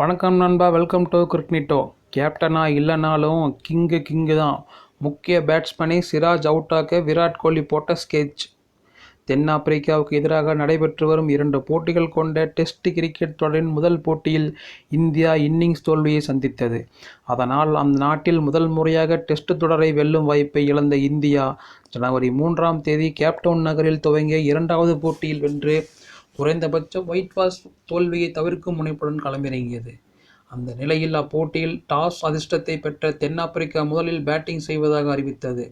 வணக்கம் நண்பா welcome to கிரிக்னிட்டோ கேப்டனா இல்லைனாலும் கிங்கு கிங்கு தான். முக்கிய பேட்ஸ்மேனை சிராஜ் அவுட்டாக்க விராட் கோலி போட்ட ஸ்கெட்ச் தென்னாப்பிரிக்காவுக்கு எதிராக நடைபெற்று வரும் இரண்டு போட்டிகள் கொண்ட டெஸ்ட் கிரிக்கெட் தொடரின் முதல் போட்டியில் இந்தியா இன்னிங்ஸ் தோல்வியை சந்தித்தது. அதனால் அந்த நாட்டில் முதல் முறையாக டெஸ்ட் தொடரை வெல்லும் வாய்ப்பை இழந்த இந்தியா ஜனவரி மூன்றாம் தேதி கேப்டவுன் நகரில் துவங்கிய இரண்டாவது போட்டியில் வென்று குறைந்தபட்சம் ஒயிட் வாஷ் தோல்வியை தவிர்க்கும் முனைப்புடன் களமிறங்கியது. அந்த நிலையில் அப்போட்டியில் டாஸ் அதிர்ஷ்டத்தை பெற்ற தென்னாப்பிரிக்கா முதலில் பேட்டிங் செய்வதாக அறிவித்தது.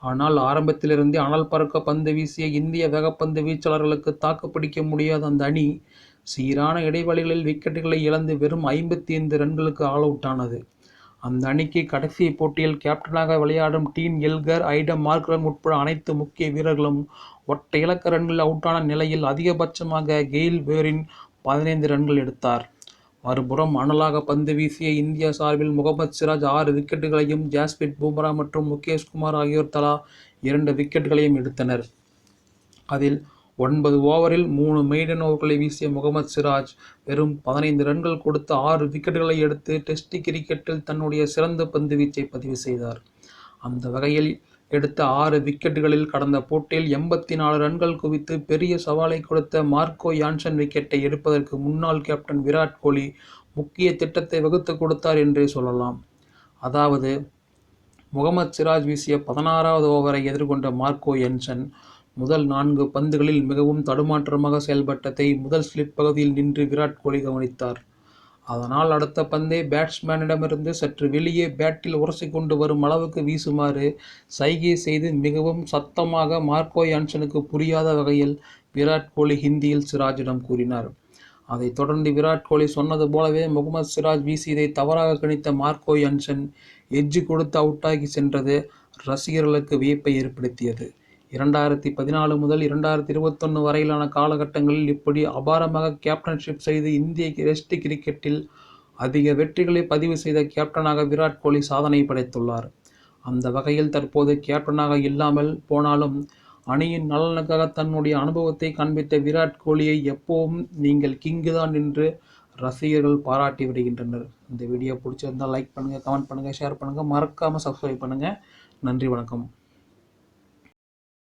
ஆனால் ஆரம்பத்திலிருந்தே அனல் பறக்க பந்து வீசிய இந்திய வேகப்பந்து வீச்சாளர்களுக்கு தாக்கு பிடிக்க முடியாத அந்த அணி சீரான இடைவெளிகளில் விக்கெட்டுகளை இழந்து வெறும் ஐம்பத்தி ஐந்து ரன்களுக்கு ஆல் அவுட் ஆனது. அந்த அணிக்கு கடைசி போட்டியில் கேப்டனாக விளையாடும் டீன் எல்கர் ஐடம் மார்க்ரன் உட்பட அனைத்து முக்கிய வீரர்களும் ஒற்றை இலக்க ரன்கள் அவுட்டான நிலையில் அதிகபட்சமாக கெயில் வேரின் பதினைந்து ரன்கள் எடுத்தார். மறுபுறம் அனலாக பந்து வீசிய இந்தியா சார்பில் முகமது சிராஜ் ஆறு விக்கெட்டுகளையும் ஜாஸ்பிட் பூம்ரா மற்றும் முகேஷ் குமார் ஆகியோர் தலா இரண்டு விக்கெட்டுகளையும் எடுத்தனர். அதில் ஒன்பது ஓவரில் மூணு மெய்டன் ஓவர்களை வீசிய முகமது சிராஜ் வெறும் பதினைந்து ரன்கள் கொடுத்து ஆறு விக்கெட்டுகளை எடுத்து டெஸ்ட் கிரிக்கெட்டில் தன்னுடைய சிறந்த பந்து வீச்சை பதிவு செய்தார். அந்த வகையில் எடுத்த ஆறு விக்கெட்டுகளில் கடந்த போட்டியில் எண்பத்தி நாலு ரன்கள் குவித்து பெரிய சவாலை கொடுத்த மார்க்கோ யான்சன் விக்கெட்டை எடுப்பதற்கு முன்னாள் கேப்டன் விராட் கோலி முக்கிய திட்டத்தை வகுத்து கொடுத்தார் என்றே சொல்லலாம். அதாவது முகமது சிராஜ் வீசிய பதினாறாவது ஓவரை எதிர்கொண்ட மார்க்கோ என்சன் முதல் நான்கு பந்துகளில் மிகவும் தடுமாற்றமாக செயல்பட்டதை முதல் ஸ்லிப் பகுதியில் நின்று விராட் கோலி கவனித்தார். அதனால் அடுத்த பந்தை பேட்ஸ்மேனிடமிருந்து சற்று வெளியே பேட்டில் உரசி கொண்டு வரும் அளவுக்கு வீசுமாறு சைகை செய்து மிகவும் சத்தமாக மார்க்கோ யான்சனுக்கு புரியாத வகையில் விராட் கோலி ஹிந்தியில் சிராஜிடம் கூறினார். அதைத் தொடர்ந்து விராட் கோலி சொன்னது போலவே முகமது சிராஜ் வீசியதை தவறாக கணித்த மார்க்கோ யான்சன் எஜ்ஜு கொடுத்து அவுட்டாகி சென்றது ரசிகர்களுக்கு வியப்பை ஏற்படுத்தியது. இரண்டாயிரத்தி பதினாலு முதல் இரண்டாயிரத்தி இருபத்தொன்று வரையிலான காலகட்டங்களில் இப்படி அபாரமாக கேப்டன்ஷிப் செய்து இந்திய டெஸ்ட் கிரிக்கெட்டில் அதிக வெற்றிகளை பதிவு செய்த கேப்டனாக விராட் கோலி சாதனை படைத்துள்ளார். அந்த வகையில் தற்போது கேப்டனாக இல்லாமல் போனாலும் அணியின் நலனுக்காக தன்னுடைய அனுபவத்தை காண்பித்த விராட் கோலியை எப்போவும் நீங்கள் கிங்கு தான் என்று ரசிகர்கள் பாராட்டி விடுகின்றனர். இந்த வீடியோ பிடிச்சிருந்தால் லைக் பண்ணுங்கள் கமெண்ட் பண்ணுங்கள் ஷேர் பண்ணுங்கள் மறக்காமல் சப்ஸ்கிரைப் பண்ணுங்கள் நன்றி வணக்கம்.